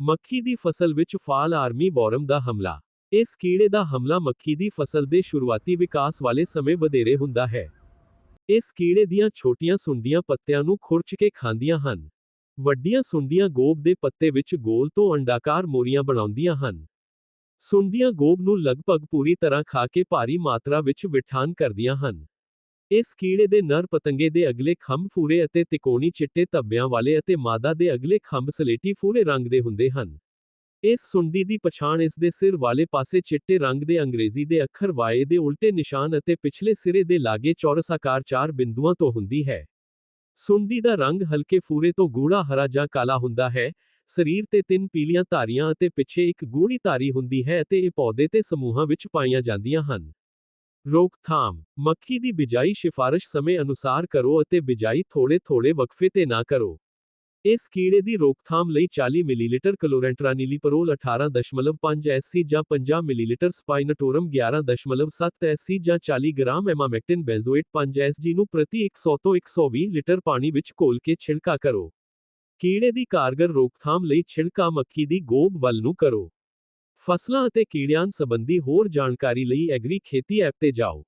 ਮੱਕੀ ਦੀ ਫਸਲ ਵਿੱਚ ਫਾਲ ਆਰਮੀ ਵੋਰਮ ਦਾ ਹਮਲਾ ਇਸ ਕੀੜੇ ਦਾ ਹਮਲਾ ਮੱਕੀ ਦੀ ਫਸਲ ਦੇ ਸ਼ੁਰੂਆਤੀ ਵਿਕਾਸ ਵਾਲੇ ਸਮੇਂ ਵਧੇਰੇ ਹੁੰਦਾ ਹੈ ਇਸ ਕੀੜੇ ਦੀਆਂ ਛੋਟੀਆਂ ਸੁੰਡੀਆਂ ਪੱਤਿਆਂ ਨੂੰ ਖੁਰਚ ਕੇ ਖਾਂਦੀਆਂ ਹਨ ਵੱਡੀਆਂ ਸੁੰਡੀਆਂ ਗੋਬ ਦੇ ਪੱਤੇ ਵਿੱਚ ਗੋਲ ਤੋਂ ਅੰਡਾਕਾਰ ਮੋਰੀਆਂ ਬਣਾਉਂਦੀਆਂ ਹਨ ਸੁੰਡੀਆਂ ਗੋਬ ਨੂੰ ਲਗਭਗ ਪੂਰੀ ਤਰ੍ਹਾਂ ਖਾ ਕੇ ਭਾਰੀ ਮਾਤਰਾ ਵਿੱਚ ਵਿਠਾਨ ਕਰਦੀਆਂ ਹਨ ਇਸ ਕੀੜੇ ਦੇ ਨਰ ਪਤੰਗੇ ਦੇ ਅਗਲੇ ਖੰਭ ਫੂਰੇ ਅਤੇ ਤਿਕੋਣੀ ਚਿੱਟੇ ਧੱਬਿਆਂ ਵਾਲੇ ਅਤੇ ਮਾਦਾ ਦੇ ਅਗਲੇ ਖੰਭ ਸਲੇਟੀ ਫੂਰੇ ਰੰਗ ਦੇ ਹੁੰਦੇ ਹਨ। ਇਸ ਸੁੰਡੀ ਦੀ ਪਛਾਣ ਇਸ ਦੇ ਸਿਰ ਵਾਲੇ ਪਾਸੇ ਚਿੱਟੇ ਰੰਗ ਦੇ ਅੰਗਰੇਜ਼ੀ ਦੇ ਅੱਖਰ ਵਾਏ ਦੇ ਉਲਟੇ ਨਿਸ਼ਾਨ ਅਤੇ ਪਿਛਲੇ ਸਿਰੇ ਦੇ ਲਾਗੇ ਚੌਰਸ ਆਕਾਰ ਚਾਰ ਬਿੰਦੂਆਂ ਤੋਂ ਹੁੰਦੀ ਹੈ। ਸੁੰਡੀ ਦਾ ਰੰਗ ਹਲਕੇ ਫੂਰੇ ਤੋਂ ਗੂੜਾ ਹਰਾ ਜਾਂ ਕਾਲਾ ਹੁੰਦਾ ਹੈ। ਸਰੀਰ ਤੇ ਤਿੰਨ ਪੀਲੀਆਂ ਧਾਰੀਆਂ ਅਤੇ ਪਿੱਛੇ ਇੱਕ ਗੂੜੀ ਧਾਰੀ ਹੁੰਦੀ ਹੈ ਅਤੇ ਇਹ ਪੌਦੇ ਤੇ ਸਮੂਹਾਂ ਵਿੱਚ ਪਾਈਆਂ ਜਾਂਦੀਆਂ ਹਨ। ਰੋਕਥਾਮ ਮੱਕੀ ਦੀ ਬਿਜਾਈ ਸਿਫਾਰਸ਼ ਸਮੇਂ ਅਨੁਸਾਰ ਕਰੋ ਅਤੇ ਬਿਜਾਈ ਥੋੜੇ-ਥੋੜੇ ਵਕਫੇ ਤੇ ਨਾ ਕਰੋ ਇਸ ਕੀੜੇ ਦੀ ਰੋਕਥਾਮ ਲਈ 40 ਮਿਲੀਲੀਟਰ ਕਲੋਰੈਂਟਰਾਨੀਲੀਪਰੋਲ 18.5 ਐਸਸੀ ਜਾਂ 50 ਮਿਲੀਲੀਟਰ ਸਪਾਈਨਟੋਰਮ 11.7 ਐਸਸੀ ਜਾਂ 40 ਗ੍ਰਾਮ ਐਮਾਮੈਕਟਿਨ ਬੈਂਜ਼ੋਏਟ 5 ਐਸਜੀ ਨੂੰ ਪ੍ਰਤੀ 100 ਤੋਂ 120 ਲੀਟਰ ਪਾਣੀ ਵਿੱਚ ਘੋਲ ਕੇ ਛਿੜਕਾ ਕਰੋ ਕੀੜੇ ਦੀ ਕਾਰਗਰ ਰੋਕਥਾਮ ਲਈ ਛਿੜਕਾ ਮੱਕੀ ਦੀ ਗੋਬ ਵੱਲ ਨੂੰ ਕਰੋ ਫਸਲਾਂ ਅਤੇ ਕੀੜਿਆਂ ਸੰਬੰਧੀ ਹੋਰ ਜਾਣਕਾਰੀ ਲਈ ਐਗਰੀ ਖੇਤੀ ਐਪ ਤੇ ਜਾਓ।